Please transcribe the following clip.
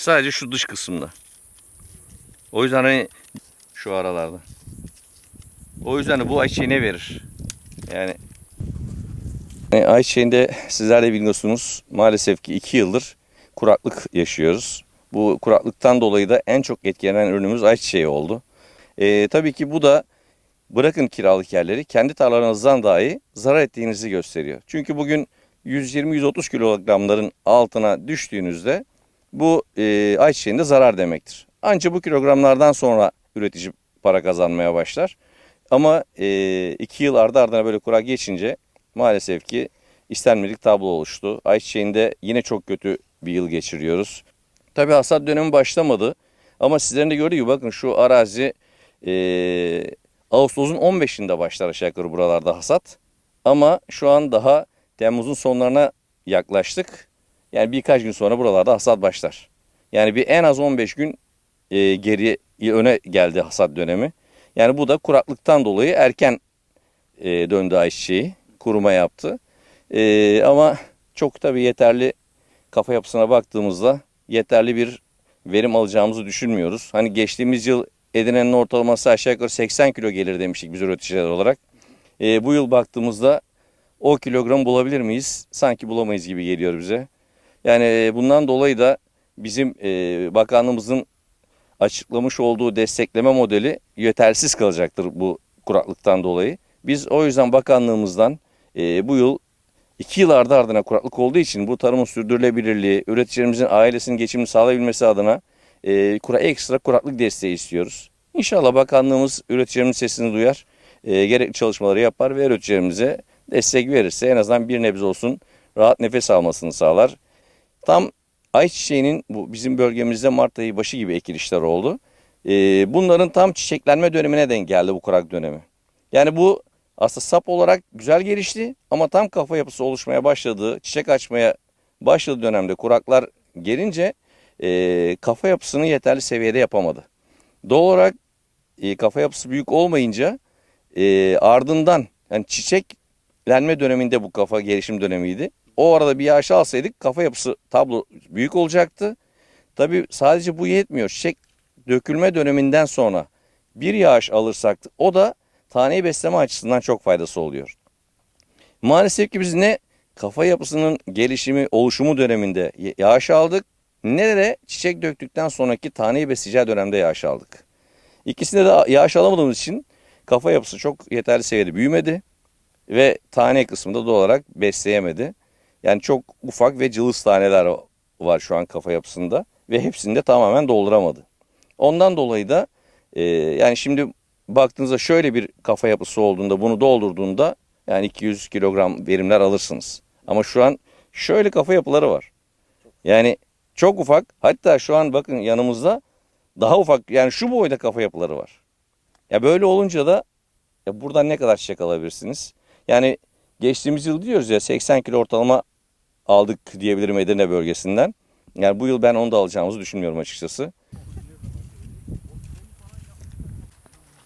Sadece şu dış kısımda. O yüzden hani şu aralarda. O yüzden de bu ayçiçeği ne verir? Yani e, ayçiçeğinde sizler de biliyorsunuz maalesef ki 2 yıldır kuraklık yaşıyoruz. Bu kuraklıktan dolayı da en çok etkilenen ürünümüz ayçiçeği oldu. E, tabii ki bu da bırakın kiralık yerleri kendi tarlanızdan dahi zarar ettiğinizi gösteriyor. Çünkü bugün 120-130 kilogramların altına düştüğünüzde bu e, ayçiçeğinde zarar demektir. Ancak bu kilogramlardan sonra üretici para kazanmaya başlar. Ama e, iki yıl ardı ardına böyle kurak geçince maalesef ki istenmedik tablo oluştu. Ayçiçeğinde yine çok kötü bir yıl geçiriyoruz. Tabii hasat dönemi başlamadı. Ama sizlerin de gördüğü gibi bakın şu arazi e, Ağustos'un 15'inde başlar aşağı yukarı buralarda hasat. Ama şu an daha Temmuz'un sonlarına yaklaştık. Yani birkaç gün sonra buralarda hasat başlar. Yani bir en az 15 gün e, geri öne geldi hasat dönemi. Yani bu da kuraklıktan dolayı erken e, döndü ayçiçeği. Kuruma yaptı. E, ama çok tabii yeterli kafa yapısına baktığımızda yeterli bir verim alacağımızı düşünmüyoruz. Hani geçtiğimiz yıl edinenin ortalaması aşağı yukarı 80 kilo gelir demiştik biz üreticiler olarak. E, bu yıl baktığımızda o kilogram bulabilir miyiz? Sanki bulamayız gibi geliyor bize. Yani e, bundan dolayı da bizim e, bakanlığımızın açıklamış olduğu destekleme modeli yetersiz kalacaktır bu kuraklıktan dolayı. Biz o yüzden bakanlığımızdan e, bu yıl iki yıl ardı ardına kuraklık olduğu için bu tarımın sürdürülebilirliği, üreticilerimizin ailesinin geçimini sağlayabilmesi adına kura, ekstra kuraklık desteği istiyoruz. İnşallah bakanlığımız üreticilerimizin sesini duyar, gerekli çalışmaları yapar ve üreticilerimize destek verirse en azından bir nebze olsun rahat nefes almasını sağlar. Tam ayçiçeğinin bu bizim bölgemizde Mart ayı başı gibi ekilişler oldu. Ee, bunların tam çiçeklenme dönemine denk geldi bu kurak dönemi. Yani bu aslında sap olarak güzel gelişti ama tam kafa yapısı oluşmaya başladığı, çiçek açmaya başladığı dönemde kuraklar gelince e, kafa yapısını yeterli seviyede yapamadı. Doğal olarak e, kafa yapısı büyük olmayınca e, ardından yani çiçeklenme döneminde bu kafa gelişim dönemiydi. O arada bir yağış alsaydık kafa yapısı tablo büyük olacaktı. Tabii sadece bu yetmiyor. Çiçek dökülme döneminden sonra bir yağış alırsak o da taneyi besleme açısından çok faydası oluyor. Maalesef ki biz ne kafa yapısının gelişimi, oluşumu döneminde yağış aldık ne de çiçek döktükten sonraki taneyi besleyeceği dönemde yağış aldık. İkisinde de yağış alamadığımız için kafa yapısı çok yeterli seviyede büyümedi ve tane kısmında doğal olarak besleyemedi. Yani çok ufak ve cılız taneler var şu an kafa yapısında ve hepsini de tamamen dolduramadı. Ondan dolayı da e, yani şimdi baktığınızda şöyle bir kafa yapısı olduğunda bunu doldurduğunda yani 200 kilogram verimler alırsınız. Ama şu an şöyle kafa yapıları var. Yani çok ufak hatta şu an bakın yanımızda daha ufak yani şu boyda kafa yapıları var. Ya böyle olunca da ya buradan ne kadar çiçek alabilirsiniz? Yani geçtiğimiz yıl diyoruz ya 80 kilo ortalama aldık diyebilirim Edirne bölgesinden. Yani bu yıl ben onu da alacağımızı düşünmüyorum açıkçası.